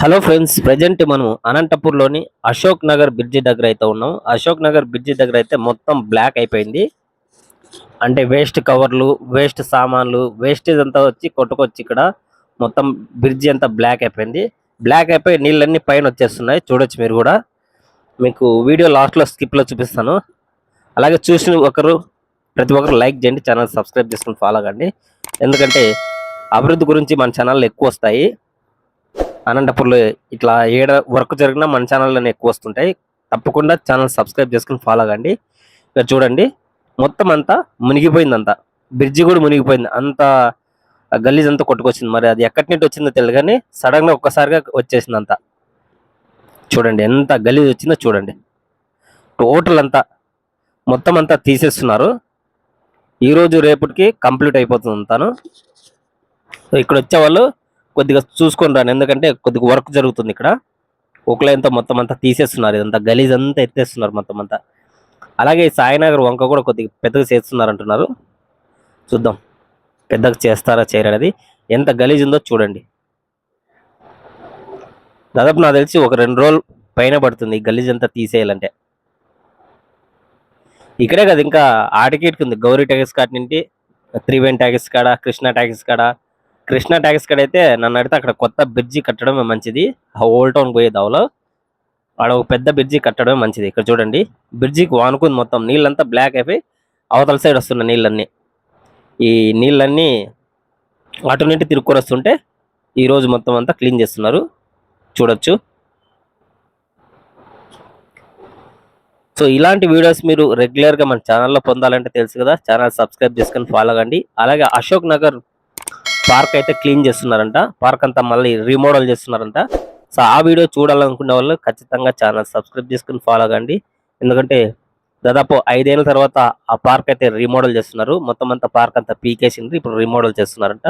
Hello friends present మనం అనంతపూర్లోని Ashok Nagar bridge దగ్గర అయితే ఉన్నాం అశోక్ నగర్ బ్రిడ్జి దగ్గర అయితే మొత్తం బ్లాక్ అయిపోయింది. అంటే వేస్ట్ కవర్లు వేస్ట్ సామాన్లు వేస్టేజ్ అంతా వచ్చి కొట్టుకొచ్చి ఇక్కడ మొత్తం బ్రిడ్జి అంతా బ్లాక్ అయిపోయింది. బ్లాక్ అయిపోయి నీళ్ళన్నీ పైన వచ్చేస్తున్నాయి. చూడొచ్చు మీరు కూడా. మీకు వీడియో లాస్ట్లో స్కిప్లో చూపిస్తాను. అలాగే చూసిన ఒకరు ప్రతి ఒక్కరు లైక్ చేయండి ఛానల్ సబ్స్క్రైబ్ చేసుకుని ఫాలో కండి. ఎందుకంటే అభివృద్ధి గురించి మన ఛానల్లో ఎక్కువ వస్తాయి. అనంతపూర్లో ఇట్లా ఏడ వర్క్ జరిగినా మన ఛానల్లోనే ఎక్కువ వస్తుంటాయి. తప్పకుండా ఛానల్ సబ్స్క్రైబ్ చేసుకుని ఫాలో అవ్వండి ఇక్కడ చూడండి మొత్తం అంతా మునిగిపోయింది అంతా బ్రిడ్జి కూడా మునిగిపోయింది. అంత గలీజ్ అంతా కొట్టుకొచ్చింది. మరి అది ఎక్కడి నుండి వచ్చిందో తెలియదు సడన్గా ఒక్కసారిగా వచ్చేసింది అంతా చూడండి ఎంత గలీజ్ వచ్చిందో చూడండి. టోటల్ అంతా మొత్తం అంతా తీసేస్తున్నారు. ఈ రోజు రేపటికి కంప్లీట్ అయిపోతుంది అంతాను. ఇక్కడ వచ్చే వాళ్ళు కొద్దిగా చూసుకొని రాను. ఎందుకంటే కొద్దిగా వర్క్ జరుగుతుంది ఇక్కడ. తో మొత్తం అంతా తీసేస్తున్నారు. ఇదంతా గలీజ్ అంతా ఎత్తేస్తున్నారు మొత్తం అంతా. అలాగే సాయినగర్ వంక కూడా కొద్దిగా పెద్దగా చేస్తున్నారు అంటున్నారు. చూద్దాం. పెద్దగా చేస్తారా చేయరనేది ఎంత గలీజ్ ఉందో చూడండి. దాదాపు నాకు తెలిసి ఒక రెండు రోజులు పైన పడుతుంది గలీజ్ అంతా తీసేయాలంటే. ఇక్కడే కదా ఇంకా ఆటికేట్కి ఉంది. గౌరీ ట్యాక్స్ కాడ నుండి త్రివేణి ట్యాక్స్ కాడ కృష్ణ ట్యాక్స్ కాడ కృష్ణ ట్యాక్స్ కడైతే అయితే నన్ను అడిగితే అక్కడ కొత్త బ్రిడ్జి కట్టడమే మంచిది. ఆ ఓల్డ్ టౌన్ పోయే దావలో ఆడ ఒక పెద్ద బ్రిడ్జి కట్టడమే మంచిది. ఇక్కడ చూడండి. బ్రిడ్జికి వానుకుంది మొత్తం. నీళ్ళంతా బ్లాక్ అయిపోయి అవతల సైడ్ వస్తున్న నీళ్ళన్నీ. ఈ నీళ్ళన్నీ అటు నుండి తిరుక్కొని వస్తుంటే ఈరోజు మొత్తం అంతా క్లీన్ చేస్తున్నారు. చూడొచ్చు. సో ఇలాంటి వీడియోస్ మీరు రెగ్యులర్గా మన ఛానల్లో పొందాలంటే తెలుసు కదా. ఛానల్ సబ్స్క్రైబ్ చేసుకొని ఫాలో కండి అలాగే అశోక్ నగర్ పార్క్ అయితే క్లీన్ చేస్తున్నారంట. పార్క్ అంతా మళ్ళీ రీమోడల్ చేస్తున్నారంట. సో ఆ వీడియో చూడాలనుకునే వాళ్ళు ఖచ్చితంగా ఛానల్ సబ్స్క్రైబ్ చేసుకుని ఫాలో అవ్వండి ఎందుకంటే దాదాపు ఐదేళ్ళ తర్వాత ఆ పార్క్ అయితే రీమోడల్ చేస్తున్నారు. మొత్తం అంతా పార్క్ అంతా పీకేసింది ఇప్పుడు రీమోడల్ చేస్తున్నారంట.